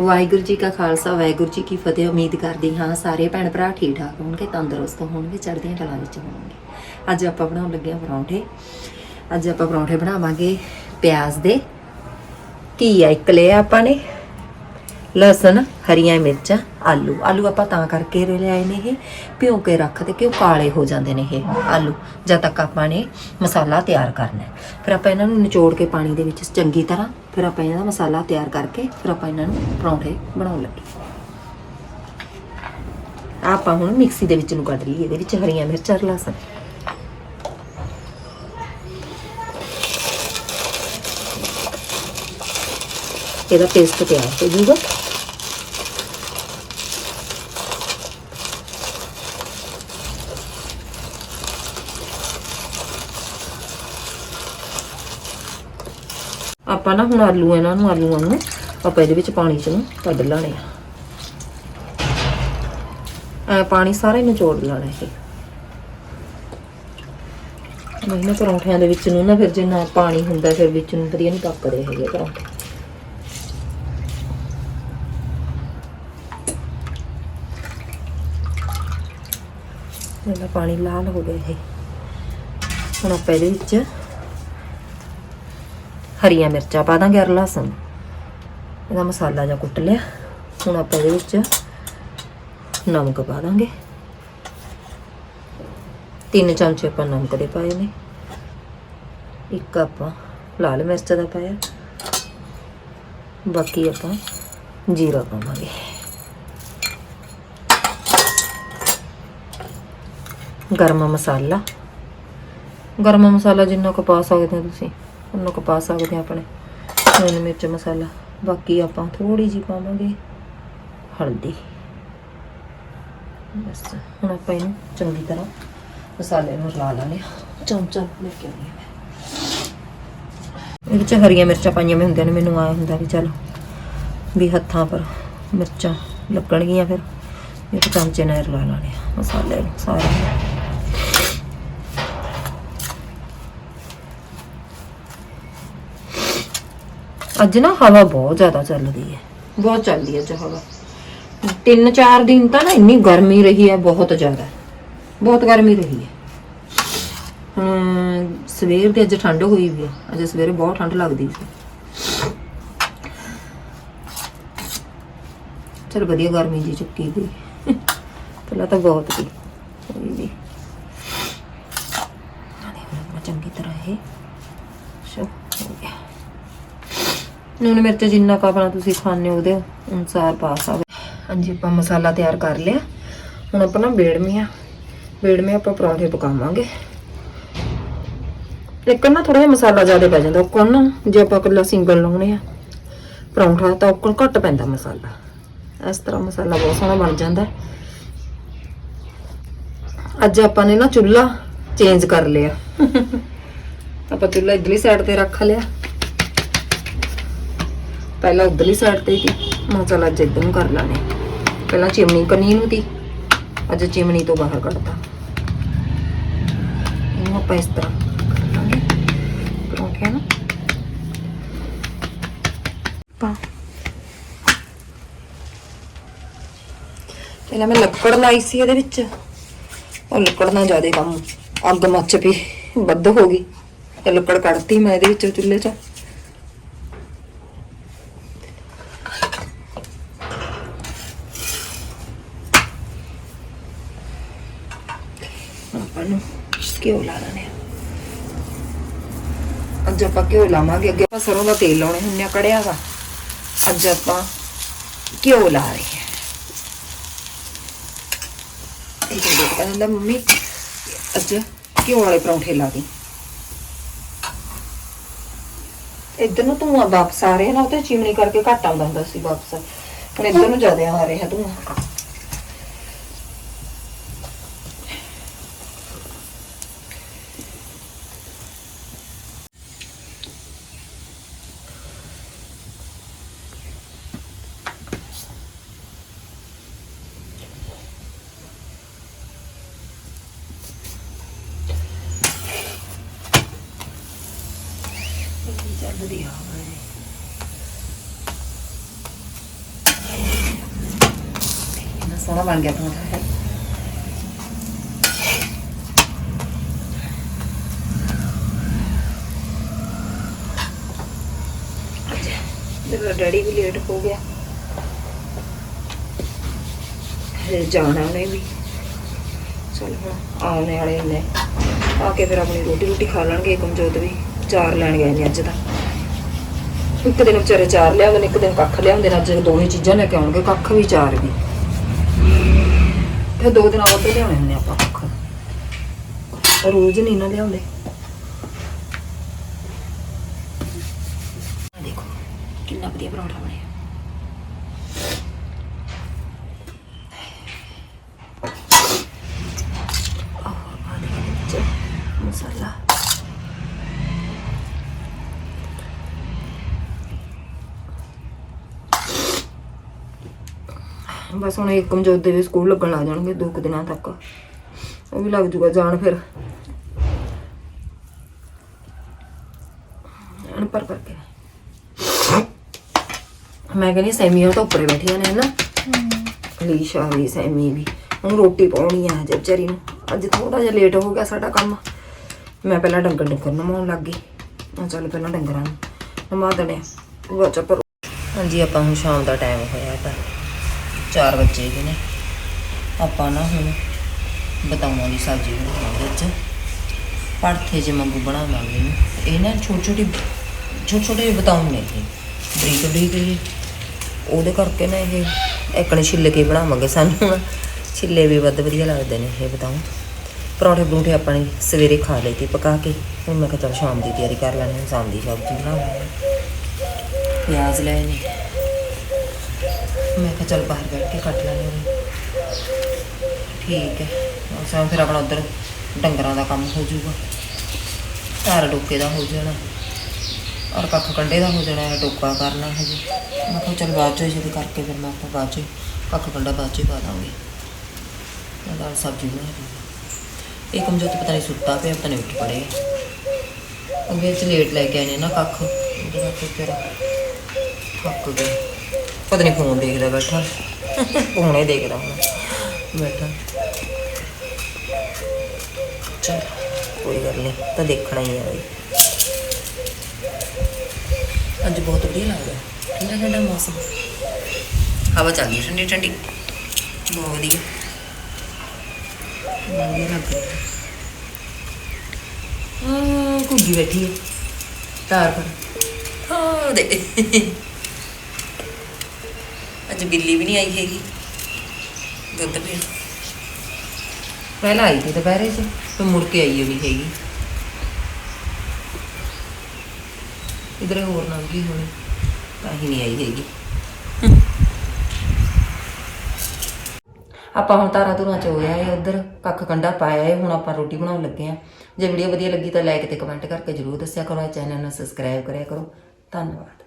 ਵਾਹਿਗੁਰੂ ਜੀ ਕਾ ਖਾਲਸਾ, ਵਾਹਿਗੁਰੂ ਜੀ ਕੀ ਫਤਿਹ। ਉਮੀਦ ਕਰਦੀ ਹਾਂ ਸਾਰੇ ਭੈਣ ਭਰਾ ਠੀਕ ਠਾਕ ਹੋਣਗੇ, ਤੰਦਰੁਸਤ ਹੋਣਗੇ, ਚੜ੍ਹਦੀਆਂ ਕਲਾ ਵਿੱਚ ਹੋਣਗੇ। ਅੱਜ ਆਪਾਂ ਬਣਾਉਣ ਲੱਗੇ ਹਾਂ ਪਰੌਂਠੇ। ਅੱਜ ਆਪਾਂ ਪਰੌਂਠੇ ਬਣਾਵਾਂਗੇ ਪਿਆਜ਼ ਦੇ। ਕੀ ਆ ਇੱਕ ਲਿਆ ਆਪਾਂ ਨੇ। ਲਸਣ, ਹਰੀਆਂ ਮਿਰਚਾਂ, ਆਲੂ। ਆਲੂ ਆਪਾਂ ਤਾਂ ਕਰਕੇ ਲਿਆਏ ਨੇ ਇਹ। ਭਿਓ ਕੇ ਰੱਖਦੇ ਕਿਉਂ ਕਾਲੇ ਹੋ ਜਾਂਦੇ ਨੇ ਇਹ ਆਲੂ। ਜਦ ਤੱਕ ਆਪਾਂ ਨੇ ਮਸਾਲਾ ਤਿਆਰ ਕਰਨਾ ਹੈ। ਫਿਰ ਆਪਾਂ ਇਹਨਾਂ ਨੂੰ ਨਿਚੋੜ ਕੇ ਪਾਣੀ ਦੇ ਵਿੱਚ ਚੰਗੀ ਤਰ੍ਹਾਂ ਫਿਰ ਆਪਾਂ ਇਹਨਾਂ ਦਾ ਮਸਾਲਾ ਤਿਆਰ ਕਰਕੇ ਫਿਰ ਆਪਾਂ ਇਹਨਾਂ ਨੂੰ ਪਰੌਂਠੇ ਬਣਾਉਣ ਲੱਗੇ। ਆਪਾਂ ਹੁਣ ਮਿਕਸੀ ਦੇ ਵਿੱਚ ਨੂੰ ਕੱਢ ਲਈਏ। ਇਹਦੇ ਵਿੱਚ ਹਰੀਆਂ ਮਿਰਚਾਂ ਲਸਣ। ਇਹਦਾ ਪੇਸਟ ਤਿਆਰ ਹੋ ਜਾਊਗਾ। ਆਪਾਂ ਨਾ ਹੁਣ ਆਲੂ ਇਹਨਾਂ ਨੂੰ, ਆਲੂਆਂ ਨੂੰ ਆਪਾਂ ਇਹਦੇ ਵਿੱਚ ਪਾਣੀ ਚ ਨੂੰ ਕੱਢ ਲਾਣੇ ਆ। ਐ ਪਾਣੀ ਸਾਰੇ ਨਿਚੋੜ ਲੈਣਾ ਇਹ। ਨਹੀਂ ਨਾ ਪਰੌਂਠਿਆਂ ਦੇ ਵਿੱਚ ਨੂੰ ਨਾ ਫਿਰ ਜੇ ਨਾ ਪਾਣੀ ਹੁੰਦਾ ਫਿਰ ਵਿੱਚ ਨੂੰ ਵਧੀਆ ਨਹੀਂ ਪੱਕਦੇ ਹੈਗੇ ਪਰੌਂਠੇ। ਇਹਦਾ ਪਾਣੀ ਲਾਲ ਹੋ ਗਿਆ ਇਹ। ਹੁਣ ਆਪਾਂ ਇਹਦੇ ਵਿੱਚ ਹਰੀਆਂ ਮਿਰਚਾਂ ਪਾ ਦਾਂਗੇ, ਅਰ ਲਸਣ। ਇਹਦਾ ਮਸਾਲਾ ਜਾਂ ਕੁੱਟ ਲਿਆ। ਹੁਣ ਆਪਾਂ ਇਹਦੇ ਵਿੱਚ ਨਮਕ ਪਾ ਦਾਂਗੇ। ਤਿੰਨ ਚਮਚੇ ਆਪਾਂ ਨਮਕ ਦੇ ਪਾਏ ਨੇ। ਇੱਕ ਆਪਾਂ ਲਾਲ ਮਿਰਚ ਦਾ ਪਾਇਆ। ਬਾਕੀ ਆਪਾਂ ਜੀਰਾ ਪਾਵਾਂਗੇ। ਗਰਮ ਮਸਾਲਾ। ਗਰਮ ਮਸਾਲਾ ਜਿੰਨਾ ਕੁ ਪਾ ਸਕਦੇ ਹੋ ਤੁਸੀਂ। ਉਹਨੂੰ ਕੁ ਪਾ ਸਕਦੇ ਆ ਆਪਣੇ। ਲੂਣ ਮਿਰਚ, ਮਸਾਲਾ। ਬਾਕੀ ਆਪਾਂ ਥੋੜੀ ਜੀ ਪਾਵਾਂਗੇ ਹਲਦੀ। ਬਸ, ਹੁਣ ਆਪਾਂ ਇਹਨੂੰ ਚੰਗੀ ਤਰ੍ਹਾਂ ਮਸਾਲੇ ਨੂੰ ਰਲਾ ਲਾਂਗੇ ਚਮਚਾ ਲੈ ਕੇ ਆਉਂਦੀ ਹਾਂ ਇਹਦੇ 'ਚ ਹਰੀਆਂ ਮਿਰਚਾਂ ਪਾਈਆਂ ਵੀ ਹੁੰਦੀਆਂ ਨੇ, ਮੈਨੂੰ ਆਇਆ ਹੁੰਦਾ ਵੀ ਚਲ ਵੀ ਹੱਥਾਂ ਪਰ ਮਿਰਚਾਂ ਲੱਗਣਗੀਆਂ ਫਿਰ। ਇੱਕ ਚਮਚੇ ਨਾਲ ਰਲਾ ਲਾਣੇ ਆ ਮਸਾਲੇ ਨੂੰ ਸਾਰੇ। ਅੱਜ ਨਾ ਹਵਾ ਬਹੁਤ ਜ਼ਿਆਦਾ ਚੱਲਦੀ ਹੈ। ਬਹੁਤ ਚੱਲਦੀ ਹੈ ਅੱਜ ਹਵਾ। ਤਿੰਨ ਚਾਰ ਦਿਨ ਤਾਂ ਨਾ ਇੰਨੀ ਗਰਮੀ ਰਹੀ ਹੈ, ਬਹੁਤ ਜ਼ਿਆਦਾ। ਬਹੁਤ ਗਰਮੀ ਰਹੀ ਹੈ। ਹਮ ਸਵੇਰ ਦੀ ਅੱਜ ਠੰਡ ਹੋਈ ਵੀ ਹੈ। ਅੱਜ ਸਵੇਰੇ ਬਹੁਤ ਠੰਡ ਲੱਗਦੀ ਸੀ। ਚਲ ਵਧੀਆ ਗਰਮੀ ਜੀ ਚੁੱਕੀ ਗਈ ਪਹਿਲਾਂ ਤਾਂ ਬਹੁਤ ਸੀ। ਹੋਈ ਵੀ ਨਾਲੇ ਹੁਣ ਮੈਂ ਚੰਗੀ ਤਰ੍ਹਾਂ ਇਹ ਸ਼ੋ ਹੋ ਗਿਆ। ਨੂਨ ਮਿਰਚ ਜਿੰਨਾ ਕੁ ਆਪਣਾ ਤੁਸੀਂ ਖਾਣੇ ਉਹਦੇ ਅਨੁਸਾਰ ਪਾ ਸਕਦੇ। ਹਾਂਜੀ, ਆਪਾਂ ਮਸਾਲਾ ਤਿਆਰ ਕਰ ਲਿਆ। ਹੁਣ ਆਪਾਂ ਨਾ ਬੇੜਮੀਆਂ ਬੇੜਮੇ ਆਪਾਂ ਪਰੌਂਠੇ ਪਕਾਵਾਂਗੇ। ਇੱਕ ਨਾ ਥੋੜਾ ਜਿਹਾ ਮਸਾਲਾ ਜ਼ਿਆਦਾ ਪੈ ਜਾਂਦਾ ਉਹ ਨਾ। ਜੇ ਆਪਾਂ ਇਕੱਲਾ ਸਿੰਗਲ ਲਾਉਣੇ ਆ, ਪਰੌਂਠਾ ਤਾਂ ਉਹ ਘੱਟ ਪੈਂਦਾ ਮਸਾਲਾ। ਇਸ ਤਰ੍ਹਾਂ ਮਸਾਲਾ ਬਹੁਤ ਸੋਹਣਾ ਬਣ ਜਾਂਦਾ। ਅੱਜ ਆਪਾਂ ਨੇ ਨਾ ਚੁੱਲ੍ਹਾ ਚੇਂਜ ਕਰ ਲਿਆ। ਆਪਾਂ ਚੁੱਲ੍ਹਾ ਇਧਰਲੀ ਸਾਈਡ ਤੇ ਰੱਖ ਲਿਆ। ਪਹਿਲਾਂ ਉਧਰਲੀ ਸਾਈਡ ਤੇ ਸੀ। ਮੈਂ ਚਲ ਅੱਜ ਇੱਧਰ ਨੂੰ ਕਰ ਲਾਣੇ ਪਹਿਲਾਂ ਚਿਮਨੀ ਕਨੀ ਨੂੰ ਤੀ ਅੱਜ ਚਿਮਨੀ ਤੋਂ ਬਾਹਰ ਕੱਢਤਾ। ਇਹਨੂੰ ਆਪਾਂ ਇਸ ਤਰ੍ਹਾਂ ਕਰ ਲਾਂਗੇ। ਪਰੌਂਠਿਆਂ ਨੂੰ। ਪਾ। ਪਹਿਲਾਂ ਮੈਂ ਲੱਕੜ ਲਾਈ ਸੀ ਇਹਦੇ ਵਿੱਚ। ਉਹ ਲੱਕੜ ਨਾਲ ਜ਼ਿਆਦਾ ਕੰਮ ਅੱਗ ਮੱਚ ਪਈ। ਵੱਧ ਹੋ ਗਈ। ਤੇ ਲੱਕੜ ਕੱਢਤੀ ਮੈਂ ਇਹਦੇ ਵਿੱਚ ਚੁੱਲ੍ਹੇ 'ਚ ਆਪਾਂ ਨੂੰ ਘਿਓ ਲਾ ਲੈਣੇ ਅੱਜ ਆਪਾਂ ਘਿਓ ਲਾਵਾਂਗੇ, ਅੱਗੇ ਆਪਾਂ ਸਰੋਂ ਦਾ ਤੇਲ ਲਾਉਣੇ ਹੁੰਨੇ ਆ ਕੜਿਆ ਵਾ ਅੱਜ ਆਪਾਂ ਘਿਓ ਲਾ ਰਹੇ ਹਾਂ ਇਹ ਦੇਖ ਕਹਿੰਦਾ ਮੰਮੀ, ਅੱਜ ਘਿਓ ਵਾਲੇ ਪਰੌਂਠੇ ਲਾ ਦੀ। ਇੱਧਰ ਨੂੰ ਧੂਆਂ ਵਾਪਸ ਆ ਰਿਹਾ ਨਾ, ਉਹ ਤੇ ਚਿਮਨੀ ਕਰਕੇ ਘੱਟ ਆਉਂਦਾ ਹੁੰਦਾ ਸੀ ਵਾਪਸ। ਹੁਣ ਇੱਧਰ ਨੂੰ ਜ਼ਿਆਦਾ ਆ ਰਿਹਾ ਧੂਆਂ ਚੱਲਦੀ ਹਵਾ ਹੈ ਸੋਹਣਾ ਬਣ ਗਿਆ ਪਰੌਂਠਾ ਹੈ ਮੇਰਾ ਡੈਡੀ ਵੀ ਲੇਟ ਹੋ ਗਿਆ, ਹਜੇ ਜਾਣਾ ਉਹਨੇ ਵੀ। ਚਲ ਹੁਣ ਆਉਣੇ ਵਾਲੇ ਨੇ। ਆ ਕੇ ਫਿਰ ਆਪਣੀ ਰੋਟੀ ਰੋਟੀ ਖਾ ਲੈਣਗੇ ਕਮਜੋਤ ਵੀ ਚਾਰ ਲੈਣ ਗਏ ਨੇ ਅੱਜ ਤਾਂ। ਇੱਕ ਦਿਨ ਵਿਚਾਰੇ ਚਾਰ ਲਿਆਉਂਦੇ ਨੇ ਇੱਕ ਦਿਨ ਕੱਖ ਲਿਆਉਂਦੇ ਨੇ, ਅੱਜ ਦੋਵੇਂ ਚੀਜ਼ਾਂ ਲੈ ਕੇ ਆਉਣਗੇ, ਕੱਖ ਵੀ ਚਾਰ ਵੀ ਫਿਰ ਦੋ ਦਿਨ ਆਉਂਦੇ ਲਿਆਉਣੇ ਹੁੰਦੇ ਆਪਾਂ ਕੱਖ ਰੋਜ਼ ਨਹੀਂ ਨਾ ਲਿਆਉਂਦੇ। ਦੇਖੋ, ਕਿੰਨਾ ਵਧੀਆ ਪਰੌਂਠਾ ਬਣਿਆ ਆਹ ਆ ਦੇਖੋ ਵਿੱਚ ਮਸਾਲਾ ਬਸ ਹੁਣ ਇੱਕ ਕਮਜ਼ੋਰ ਦੇ ਸਕੂਲ ਲੱਗਣ ਲੱਗ ਜਾਣਗੇ ਦੋ ਕੁ ਦਿਨਾਂ ਤੱਕ। ਉਹ ਵੀ ਲੱਗ ਜੂਗਾ ਜਾਣ ਫਿਰ। ਅਨਪਰ ਪਰ ਮੈਂ ਕਹਿੰਦੀ ਸੈਮੀਆਂ ਤਾਂ ਉੱਪਰੇ ਬੈਠੀਆਂ ਨੇ ਨਾ ਲੀਸ਼ਾ ਵੀ ਸੈਮੀ ਵੀ ਹੁਣ ਰੋਟੀ ਪਾਉਣੀ ਆ ਹਜੇ ਵਿਚਾਰੀ ਨੂੰ। ਅੱਜ ਥੋੜਾ ਜਿਹਾ ਲੇਟ ਹੋ ਗਿਆ ਸਾਡਾ ਕੰਮ। ਮੈਂ ਪਹਿਲਾਂ ਡੰਗਰ ਡੰਗਰ ਨਮਾਉਣ ਲੱਗ ਗਈ। ਮੈਂ ਚੱਲ ਪਹਿਲਾਂ ਡੰਗਰਾਂ ਨੂੰ ਨਮਾ ਦਣੇ ਉਹ ਚੱਪਰ ਹਾਂਜੀ, ਆਪਾਂ ਹੁਣ ਸ਼ਾਮ ਦਾ ਟਾਈਮ ਹੋਇਆ ਤਾਂ। 4 ਵਜੇ ਗਏ ਨੇ। ਆਪਾਂ ਨਾ ਹੁਣ ਬਤਾਵਾਂ ਦੀ ਸਬਜ਼ੀ ਬਣਾਵਾਂਗੇ ਅੱਜ। ਪੜਥੇ ਜੇ ਮੰਗੂ ਬਣਾਵਾਂਗੇ ਇਹਨੂੰ। ਇਹ ਨਾ ਛੋਟੇ ਛੋਟੇ ਛੋਟੇ ਛੋਟੇ ਬਤਾਉਂ ਨੇ ਇਹ। ਬਰੀਕ ਬਰੀਕ ਉਹਦੇ ਕਰਕੇ ਨਾ ਇਹ ਇੱਕਣੇ ਛਿੱਲ ਕੇ ਬਣਾਵਾਂਗੇ ਸਾਨੂੰ। ਛਿੱਲੇ ਵੀ ਵੱਧ ਵਧੀਆ ਲੱਗਦੇ ਨੇ ਇਹ ਬਤਾਉਂ ਪਰੌਂਠੇ ਪਰੌਂਠੇ ਆਪਾਂ ਨੇ ਸਵੇਰੇ ਖਾ ਲਏ ਤੇ ਪਕਾ ਕੇ, ਹੁਣ ਮੈਂ ਕਿਹਾ ਚੱਲ ਸ਼ਾਮ ਦੀ ਤਿਆਰੀ ਕਰ ਲੈਣੀ ਸ਼ਾਮ ਦੀ ਸਬਜ਼ੀ ਬਣਾਵਾਂਗੇ ਪਿਆਜ਼ ਲੈਣੇ ਮੈਂ ਕਿਹਾ ਚੱਲ ਬਾਹਰ ਬੈਠ ਕੇ ਕੱਟ ਲੈਣੇ ਨੇ ਠੀਕ ਹੈ। ਅਸਾਂ ਫਿਰ ਆਪਣਾ ਉਧਰ ਡੰਗਰਾਂ ਦਾ ਕੰਮ ਹੋ ਜਾਊਗਾ। ਘਰ ਡੋਕੇ ਦਾ ਹੋ ਜਾਣਾ। ਔਰ ਕੱਖ ਕੰਡੇ ਦਾ ਹੋ ਜਾਣਾ ਹੈ ਡੋਕਾ ਕਰਨਾ ਹੈ ਜੀ ਮੈਂ ਕਿਹਾ ਚੱਲ ਬਾਅਦ ਚ ਜਦੋਂ ਕਰਕੇ ਫਿਰ ਮੈਂ ਆਪਾਂ ਬਾਅਦ ਚ ਕੱਖ ਕੰਡਾ ਬਾਅਦ ਚ ਪਾ ਦਾਂਗੇ। ਮੈਂ ਦਾਲ ਸਬਜ਼ੀ ਬਣਾ ਲਈ। ਇਹ ਕਮਜ਼ੋਰ ਪਤਾ ਨਹੀਂ ਸੁੱਤਾ ਪਿਆ, ਪਤਾ ਨਹੀਂ ਉੱਠ ਪੜੇ ਉਹਦੇ ਚ ਲੇਟ ਲੈ ਕੇ ਆਏ ਨੇ ਨਾ ਕੱਖ। ਉਹਦੇ ਕਰਕੇ ਫਿਰ ਥੱਕ ਗਿਆ ਪਤਾ ਨਹੀਂ ਫੋਨ ਦੇਖਦਾ ਬੈਠਾ। ਫੋਨੇ ਦੇਖਦਾ ਹੁਣ। ਬੈਠਾ। ਚਲ, ਕੋਈ ਗੱਲ ਨਹੀਂ ਤਾਂ ਦੇਖਣਾ ਹੀ ਹੈ ਬਈ। ਅੱਜ ਬਹੁਤ ਵਧੀਆ ਲੱਗਦਾ ਠੰਡਾ ਠੰਡਾ ਮੌਸਮ। ਹਵਾ ਚੱਲ ਰਹੀ ਠੰਡੀ ਠੰਡੀ। ਬਹੁਤ ਵਧੀਆ। ਵਧੀਆ ਲੱਗ ਰਿਹਾ। ਹਾਂ ਕੁੱਗੀ ਬੈਠੀ ਹੈ। ਤਾਰ ਪਰ ਹਾਂ, ਦੇ। ਅੱਜ ਬਿੱਲੀ ਵੀ ਨਹੀਂ ਆਈ ਹੈਗੀ। ਦੁੱਧ ਪੀਣ ਪਹਿਲਾਂ ਆਈ ਸੀ ਦੁਪਹਿਰੇ 'ਚ ਫਿਰ ਮੁੜ ਕੇ ਆਈ ਉਹ ਨਹੀਂ ਹੈਗੀ। ਇਧਰ ਹੋਰ ਨਾ ਗਈ ਹੋਣੀ, ਤਾਂ ਹੀ ਨਹੀਂ ਆਈ ਹੈਗੀ। ਆਪਾਂ ਹੁਣ ਤਾਰਾ ਤੁਰਾਂ ਚ ਹੋਇਆ ਹੈ ਉਧਰ ਕੱਖ ਕੰਡਾ ਪਾਇਆ ਹੈ ਹੁਣ ਆਪਾਂ ਰੋਟੀ ਬਣਾਉਣ ਲੱਗੇ ਆ। ਜੇ ਵੀਡੀਓ ਵਧੀਆ ਲੱਗੀ ਤਾਂ ਲਾਈਕ ਤੇ ਕਮੈਂਟ ਕਰਕੇ ਜਰੂਰ ਦੱਸਿਆ ਕਰੋ ਚੈਨਲ ਨੂੰ ਸਬਸਕ੍ਰਾਈਬ ਕਰਿਆ ਕਰੋ। ਧੰਨਵਾਦ।